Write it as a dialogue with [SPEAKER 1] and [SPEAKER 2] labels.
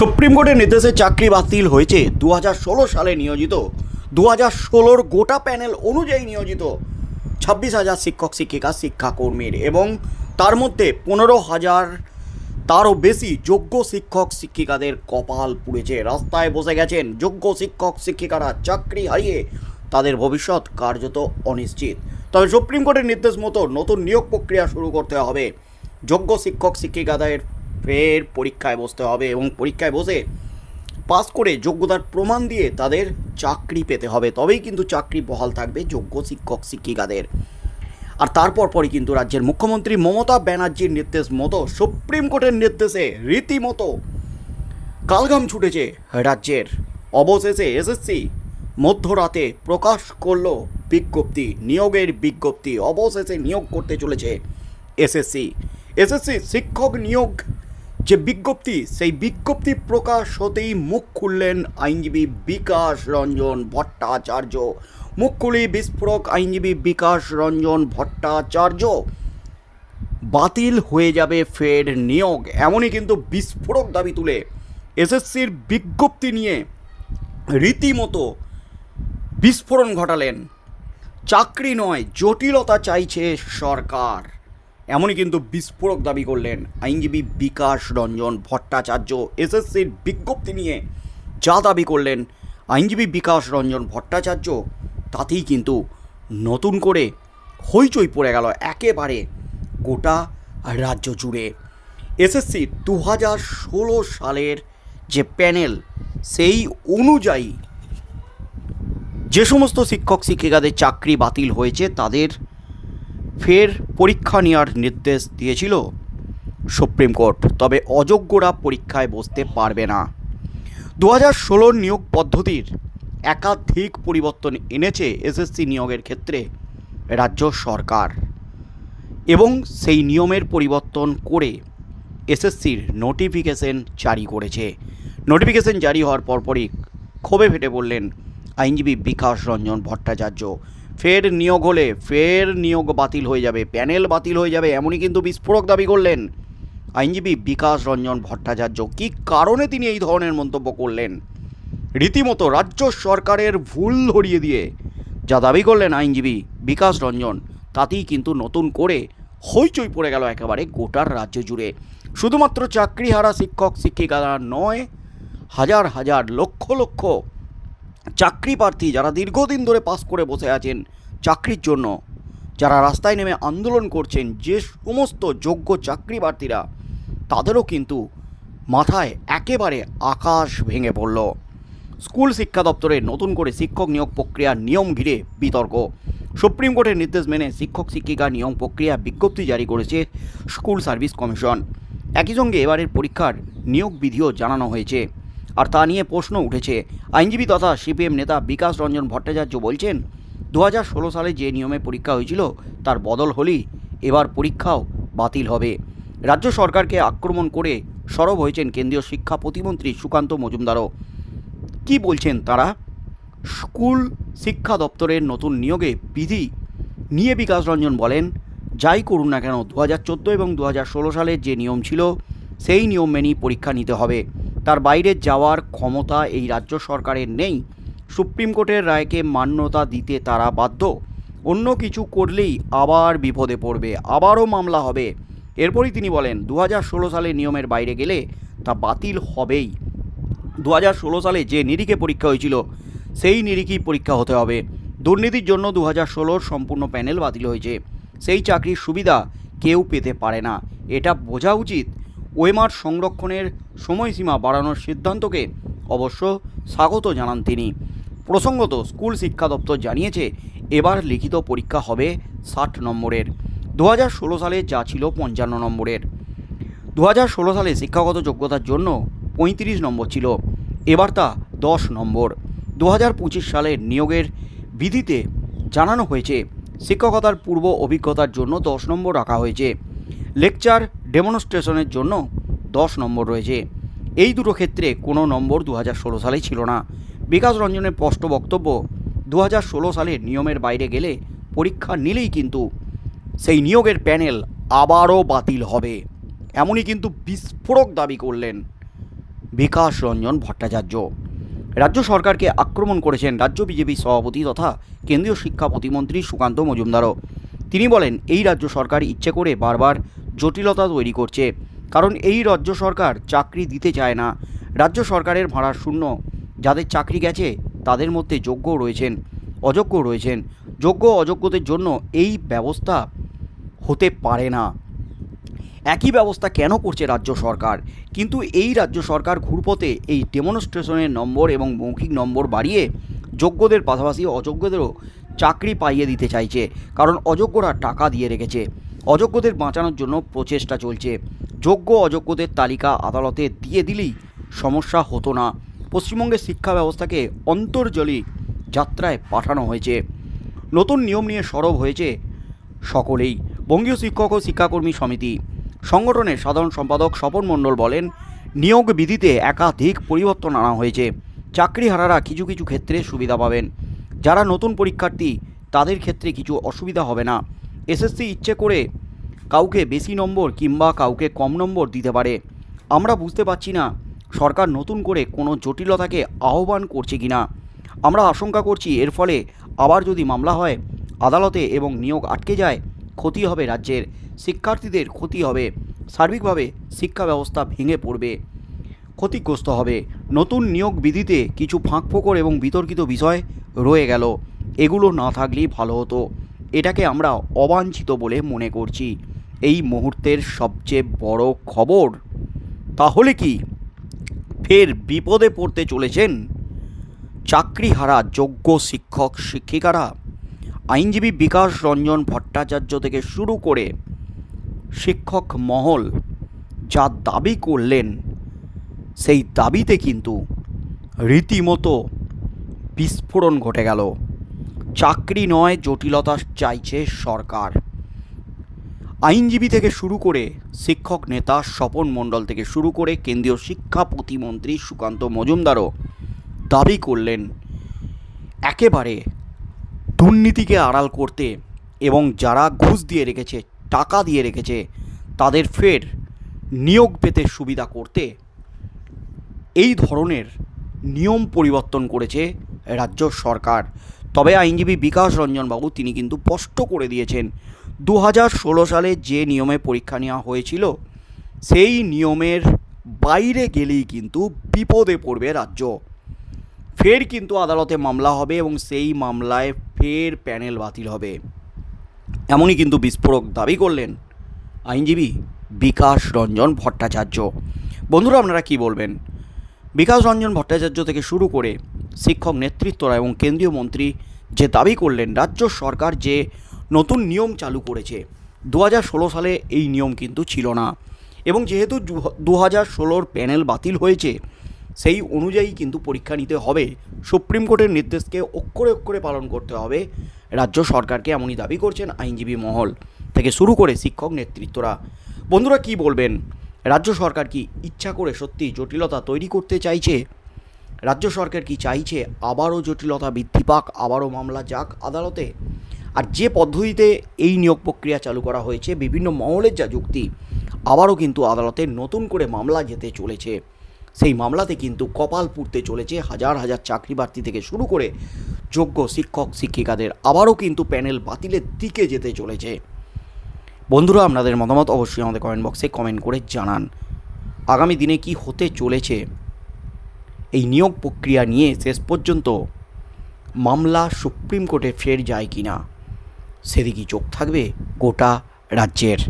[SPEAKER 1] Supreme কোর্টের নির্দেশে চাকরি বাতিল হয়েছে। দু হাজার ষোলো সালে নিয়োজিত। দু হাজার ষোলোর গোটা প্যানেল অনুযায়ী নিয়োজিত। ছাব্বিশ হাজার শিক্ষক, শিক্ষিকা, শিক্ষাকর্মীর এবং তার মধ্যে পনেরো হাজার তারও বেশি যোগ্য শিক্ষক, শিক্ষিকাদের কপাল পুড়েছে। রাস্তায় বসে গেছেন যোগ্য শিক্ষক, শিক্ষিকারা। চাকরি হারিয়ে তাদের ভবিষ্যৎ কার্যত অনিশ্চিত। তবে সুপ্রিম কোর্টের নির্দেশ মতো নতুন নিয়োগ প্রক্রিয়া শুরু করতে হবে। যোগ্য শিক্ষক, শিক্ষিকাদের ফের পরীক্ষায় বসতে হবে এবং পরীক্ষায় বসে পাস করে যোগ্যতার প্রমাণ দিয়ে তাদের চাকরি পেতে হবে। তবেই কিন্তু চাকরি বহাল থাকবে যোগ্য শিক্ষক, শিক্ষিকাদের। আর তারপর পরই কিন্তু রাজ্যের মুখ্যমন্ত্রী মমতা ব্যানার্জির নির্দেশ মতো, সুপ্রিম কোর্টের নির্দেশে রীতিমতো কালগাম ছুটেছে রাজ্যের। অবশেষে এসএসসি মধ্যরাতে প্রকাশ করল বিজ্ঞপ্তি, নিয়োগের বিজ্ঞপ্তি। অবশেষে নিয়োগ করতে চলেছে এসএসসি। এসএসসি শিক্ষক নিয়োগ যে বিজ্ঞপ্তি, সেই বিজ্ঞপ্তি প্রকাশ হতেই মুখ খুললেন আইনজীবী বিকাশ রঞ্জন ভট্টাচার্য। মুখ খুলি বিস্ফোরক আইনজীবী বিকাশ রঞ্জন ভট্টাচার্য। বাতিল হয়ে যাবে ফের নিয়োগ, এমনই কিন্তু বিস্ফোরক দাবি তুলে এসএসসির বিজ্ঞপ্তি নিয়ে রীতিমতো বিস্ফোরণ ঘটালেন। চাকরি নয়, জটিলতা চাইছে সরকার। এমনই কিন্তু বিস্ফোরক দাবি করলেন আইনজীবী বিকাশ রঞ্জন ভট্টাচার্য। এসএসসির বিজ্ঞপ্তি নিয়ে যা দাবি করলেন আইনজীবী বিকাশ রঞ্জন ভট্টাচার্য, তাতেই কিন্তু নতুন করে হইচই পড়ে গেল একেবারে গোটা রাজ্য জুড়ে। এসএসসি দু হাজার ষোলো সালের যে প্যানেল, সেই অনুযায়ী যে সমস্ত শিক্ষক শিক্ষিকাদের চাকরি বাতিল হয়েছে, তাদের ফের পরীক্ষা নেওয়ার নির্দেশ দিয়েছিল সুপ্রিম কোর্ট, তবে অযোগ্যরা পরীক্ষায় বসতে পারবে না। দু হাজার ষোলোর নিয়োগ পদ্ধতির একাধিক পরিবর্তন এনেছে এসএসসি নিয়োগের ক্ষেত্রে রাজ্য সরকার এবং সেই নিয়মের পরিবর্তন করে এসএসসির নোটিফিকেশন জারি করেছে। নোটিফিকেশন জারি হওয়ার পরপরই ক্ষোভে ফেটে বললেন আইনজীবী বিকাশ রঞ্জন ভট্টাচার্য। ফের নিয়োগ হলে, ফের নিয়োগ বাতিল হয়ে যাবে, প্যানেল বাতিল হয়ে যাবে, এমনই কিন্তু বিস্ফোরক দাবি করলেন আইনজীবী বিকাশ রঞ্জন ভট্টাচার্য। কী কারণে তিনি এই ধরনের মন্তব্য করলেন? রীতিমতো রাজ্য সরকারের ভুল ধরিয়ে দিয়ে যা দাবি করলেন আইনজীবী বিকাশ রঞ্জন, তাতেই কিন্তু নতুন করে হইচই পড়ে গেল একেবারে গোটার রাজ্য জুড়ে। শুধুমাত্র চাকরিহারা শিক্ষক শিক্ষিকারা নয়, হাজার হাজার লক্ষ লক্ষ চাকরি প্রার্থী যারা দীর্ঘদিন ধরে পাস করে বসে আছেন চাকরির জন্য, যারা রাস্তায় নেমে আন্দোলন করছেন যে সমস্ত যোগ্য চাকরি প্রার্থীরা, তাদেরও কিন্তু মাথায় একেবারে আকাশ ভেঙে পড়ল। স্কুল শিক্ষা দপ্তরে নতুন করে শিক্ষক নিয়োগ প্রক্রিয়ার নিয়ম ঘিরে বিতর্ক। সুপ্রিম কোর্টের নির্দেশ মেনে শিক্ষক শিক্ষিকা নিয়োগ প্রক্রিয়া বিজ্ঞপ্তি জারি করেছে স্কুল সার্ভিস কমিশন। একই সঙ্গে এবারের পরীক্ষার নিয়োগ বিধিও জানানো হয়েছে। আর তা নিয়ে প্রশ্ন উঠেছে। আইনজীবী তথা সিপিএম নেতা বিকাশ রঞ্জন ভট্টাচার্য বলছেন দু হাজার ষোলো সালে যে নিয়মে পরীক্ষা হয়েছিল, তার বদল হলেই এবার পরীক্ষাও বাতিল হবে। রাজ্য সরকারকে আক্রমণ করে সরব হয়েছেন কেন্দ্রীয় শিক্ষা প্রতিমন্ত্রী সুকান্ত মজুমদারও। কি বলছেন তারা? স্কুল শিক্ষা দপ্তরের নতুন নিয়োগে বিধি নিয়ে বিকাশ রঞ্জন বলেন, যাই করুন না কেন দু হাজার চোদ্দ এবং দু হাজার ষোলো সালের যে নিয়ম ছিল, সেই নিয়ম মেনেই পরীক্ষা নিতে হবে। তার বাইরে যাওয়ার ক্ষমতা এই রাজ্য সরকারের নেই। সুপ্রিম কোর্টের রায়কে মান্যতা দিতে তারা বাধ্য। অন্য কিছু করলেই আবার বিপদে পড়বে, আবারও মামলা হবে। এরপরই তিনি বলেন দু সালের নিয়মের বাইরে গেলে তা বাতিল হবেই। দু হাজার ষোলো সালে যে নিরিখে পরীক্ষা হয়েছিল, সেই নিরিখেই পরীক্ষা হতে হবে। দুর্নীতির জন্য দু হাজার সম্পূর্ণ প্যানেল বাতিল হয়েছে। সেই চাকরির সুবিধা কেউ পেতে পারে না। এটা বোঝা উচিত ওয়েমার সংরক্ষণের সময়সীমা বাড়ানোর সিদ্ধান্তকে অবশ্য স্বাগত জানান তিনি। প্রসঙ্গত, স্কুল শিক্ষা দপ্তর জানিয়েছে, এবার লিখিত পরীক্ষা হবে ষাট নম্বরের। দু হাজার ষোলো সালে যা ছিল পঞ্চান্ন নম্বরের। দু হাজার ষোলো সালে শিক্ষাগত যোগ্যতার জন্য পঁয়ত্রিশ নম্বর ছিল, এবার তা দশ নম্বর। দু হাজার পঁচিশ সালের নিয়োগের বিধিতে জানানো হয়েছে, শিক্ষকতার পূর্ব অভিজ্ঞতার জন্য দশ নম্বর রাখা হয়েছে। লেকচার ডেমনস্ট্রেশনের জন্য দশ নম্বর রয়েছে। এই দুটো ক্ষেত্রে কোনো নম্বর দু হাজার ষোলো সালে ছিল না। বিকাশ রঞ্জনের স্পষ্ট বক্তব্য দু হাজার ষোলো সালে নিয়মের বাইরে গেলে পরীক্ষা নিলেই কিন্তু সেই নিয়োগের প্যানেল আবারও বাতিল হবে। এমনই কিন্তু বিস্ফোরক দাবি করলেন বিকাশ রঞ্জন ভট্টাচার্য। রাজ্য সরকারকে আক্রমণ করেছেন রাজ্য বিজেপি সভাপতি তথা কেন্দ্রীয় শিক্ষা প্রতিমন্ত্রী সুকান্ত মজুমদারও। তিনি বলেন, এই রাজ্য সরকার ইচ্ছে করে বারবার জটিলতা তৈরি করছে। কারণ এই রাজ্য সরকার চাকরি দিতে চায় না। রাজ্য সরকারের ভাড়ার শূন্য। যাদের চাকরি গেছে, তাদের মধ্যে যোগ্য রয়েছেন অযোগ্য রয়েছেন। যোগ্য অযোগ্যদের জন্য এই ব্যবস্থা হতে পারে না। একই ব্যবস্থা কেন করছে রাজ্য সরকার? কিন্তু এই রাজ্য সরকার ঘুরপথে এই ডেমনস্ট্রেশনের নম্বর এবং মৌখিক নম্বর বাড়িয়ে যোগ্যদের পাশাপাশি অযোগ্যদেরও চাকরি পাইয়ে দিতে চাইছে। কারণ অযোগ্যরা টাকা দিয়ে রেখেছে। অযোগ্যদের বাঁচানোর জন্য প্রচেষ্টা চলছে। যোগ্য অযোগ্যদের তালিকা আদালতে দিয়ে দিলেই সমস্যা হতো না। পশ্চিমবঙ্গের শিক্ষা ব্যবস্থাকে অন্তর্জলী যাত্রায় পাঠানো হয়েছে। নতুন নিয়ম নিয়ে সরব হয়েছে সকলেই। বঙ্গীয় শিক্ষক ও শিক্ষাকর্মী সমিতি। সংগঠনের সাধারণ সম্পাদক স্বপন মণ্ডল বলেন, নিয়োগ বিধিতে একাধিক পরিবর্তন আনা হয়েছে। চাকরিহারারা কিছু কিছু ক্ষেত্রে সুবিধা পাবেন। যারা নতুন পরীক্ষার্থী, তাদের ক্ষেত্রে কিছু অসুবিধা হবে না। এসএসসি ইচ্ছে করে কাউকে বেশি নম্বর কিংবা কাউকে কম নম্বর দিতে পারে। আমরা বুঝতে পারছি না সরকার নতুন করে কোনো জটিলতাকে আহ্বান করছে কিনা। আমরা আশঙ্কা করছি এর ফলে আবার যদি মামলা হয়, আদালতে এবং নিয়োগ আটকে যায়, ক্ষতি হবে রাজ্যের। শিক্ষার্থীদের ক্ষতি হবে। সার্বিকভাবে শিক্ষা ব্যবস্থা ভেঙে পড়বে। ক্ষতিগ্রস্ত হবে। নতুন নিয়োগ বিধিতে কিছু ফাঁক ফাঁকফোকর এবং বিতর্কিত বিষয় রয়ে গেল। এগুলো না থাকলেই ভালো হতো। এটাকে আমরা অবাঞ্ছিত বলে মনে করছি। এই মুহূর্তের সবচেয়ে বড় খবর? তাহলে কি ফের বিপদে পড়তে চলেছেন চাকরিহারা যোগ্য শিক্ষক, শিক্ষিকারা? আইনজীবী বিকাশ রঞ্জন ভট্টাচার্য থেকে শুরু করে শিক্ষক মহল যা দাবি করলেন, সেই দাবিতে কিন্তু রীতিমতো বিস্ফোরণ ঘটে গেল। চাকরি নয়, জটিলতা চাইছে সরকার। আইনজীবী থেকে শুরু করে শিক্ষক নেতা, স্বপন মণ্ডল থেকে শুরু করে কেন্দ্রীয় শিক্ষা প্রতিমন্ত্রী সুকান্ত মজুমদারও দাবি করলেন, একেবারে দুর্নীতিকে আড়াল করতে এবং যারা ঘুষ দিয়ে রেখেছে, টাকা দিয়ে রেখেছে, তাদের ফের নিয়োগ পেতে সুবিধা করতে এই ধরনের নিয়ম পরিবর্তন করেছে রাজ্য সরকার। তবে আইনজীবী বিকাশ রঞ্জন বাবু তিনি কিন্তু স্পষ্ট করে দিয়েছেন দু হাজার ষোলো সালে যে নিয়মে পরীক্ষা নেওয়া হয়েছিল, সেই নিয়মের বাইরে গেলেই কিন্তু বিপদে পড়বে রাজ্য। ফের কিন্তু আদালতে মামলা হবে এবং সেই মামলায় ফের প্যানেল বাতিল হবে। এমনই কিন্তু বিস্ফোরক দাবি করলেন আইনজীবী বিকাশ রঞ্জন ভট্টাচার্য। বন্ধুরা, আপনারা কি বলবেন? বিকাশ রঞ্জন ভট্টাচার্য থেকে শুরু করে শিক্ষক নেতৃত্বরা এবং কেন্দ্রীয় মন্ত্রী যে দাবি করলেন, রাজ্য সরকার যে নতুন নিয়ম চালু করেছে দু হাজার ষোলো সালে এই নিয়ম কিন্তু ছিল না। এবং যেহেতু দু হাজার ষোলোর প্যানেল বাতিল হয়েছে, সেই অনুযায়ী কিন্তু পরীক্ষা নিতে হবে। সুপ্রিম কোর্টের নির্দেশকে অক্ষরে অক্ষরে পালন করতে হবে। রাজ্য সরকারকে এমনই দাবি করছেন আইনজীবী মহল থেকে শুরু করে শিক্ষক নেতৃত্বরা। বন্ধুরা, কি বলবেন? রাজ্য সরকার কি ইচ্ছা করে সত্যি জটিলতা তৈরি করতে চাইছে? রাজ্য সরকার কি চাইছে? আবারও জটিলতা বৃদ্ধি পাক, আবারও মামলা যাক আদালতে। আর যে পদ্ধতিতে এই নিয়োগ প্রক্রিয়া চালু করা হয়েছে, বিভিন্ন মহলের যা যুক্তি, আবারও কিন্তু আদালতে নতুন করে মামলা যেতে চলেছে। সেই মামলাতে কিন্তু কপাল পুড়তে চলেছে হাজার হাজার চাকরি প্রার্থী থেকে শুরু করে যোগ্য শিক্ষক, শিক্ষিকাদের। আবারও কিন্তু প্যানেল বাতিলের দিকে যেতে চলেছে। বন্ধুরা, আপনাদের মতামত অবশ্যই আমাদের কমেন্ট বক্সে কমেন্ট করে জানান। আগামী দিনে কি হতে চলেছে? এই নিয়োগ প্রক্রিয়া নিয়ে শেষ পর্যন্ত মামলা সুপ্রিম কোর্টে ফের যায় কি না সেদিকে চোখ থাকবে গোটা রাজ্যের।